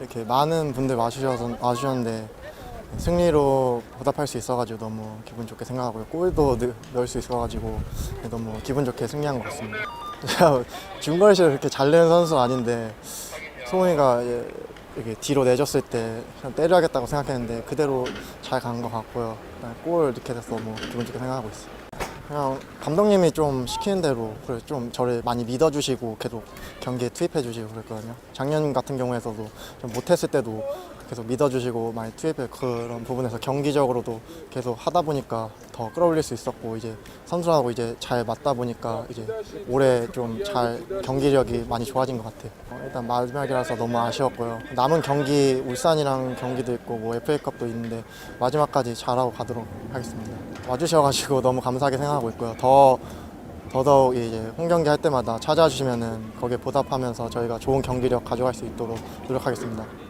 이렇게 많은 분들 와주셔서 와주셨는데 승리로 보답할 수 있어가지고 너무 기분 좋게 생각하고요. 골도 넣- 넣을 수 있어가지고 너무 기분 좋게 승리한 것 같습니다. 중거리슛을 그렇게 잘 내는 선수 아닌데 예, 이렇게 뒤로 내줬을 때 그냥 때려야겠다고 생각했는데 그대로 잘 간 것 같고요. 그다음에 골 넣게 돼서 너무 기분 좋게 생각하고 있어요. 그냥 감독님이 좀 시키는 대로 그래 좀 저를 많이 믿어주시고 계속 경기에 투입해주시고 그랬거든요. 작년 같은 경우에서도 좀 못했을 때도 계속 믿어주시고 많이 투입해 그런 부분에서 경기적으로도 계속 하다 보니까 더 끌어올릴 수 있었고 이제 선수하고 이제 잘 맞다 보니까 이제 올해 좀 잘 경기력이 많이 좋아진 것 같아요. 어, 일단 마지막이라서 너무 아쉬웠고요. 남은 경기 울산이랑 경기도 있고 뭐 FA컵도 있는데 마지막까지 잘하고 가도록 하겠습니다. 와주셔가지고 너무 감사하게 생각하고 있고요. 더 더더욱 이제 홈 경기 할 때마다 찾아주시면은 거기에 보답하면서 저희가 좋은 경기력 가져갈 수 있도록 노력하겠습니다.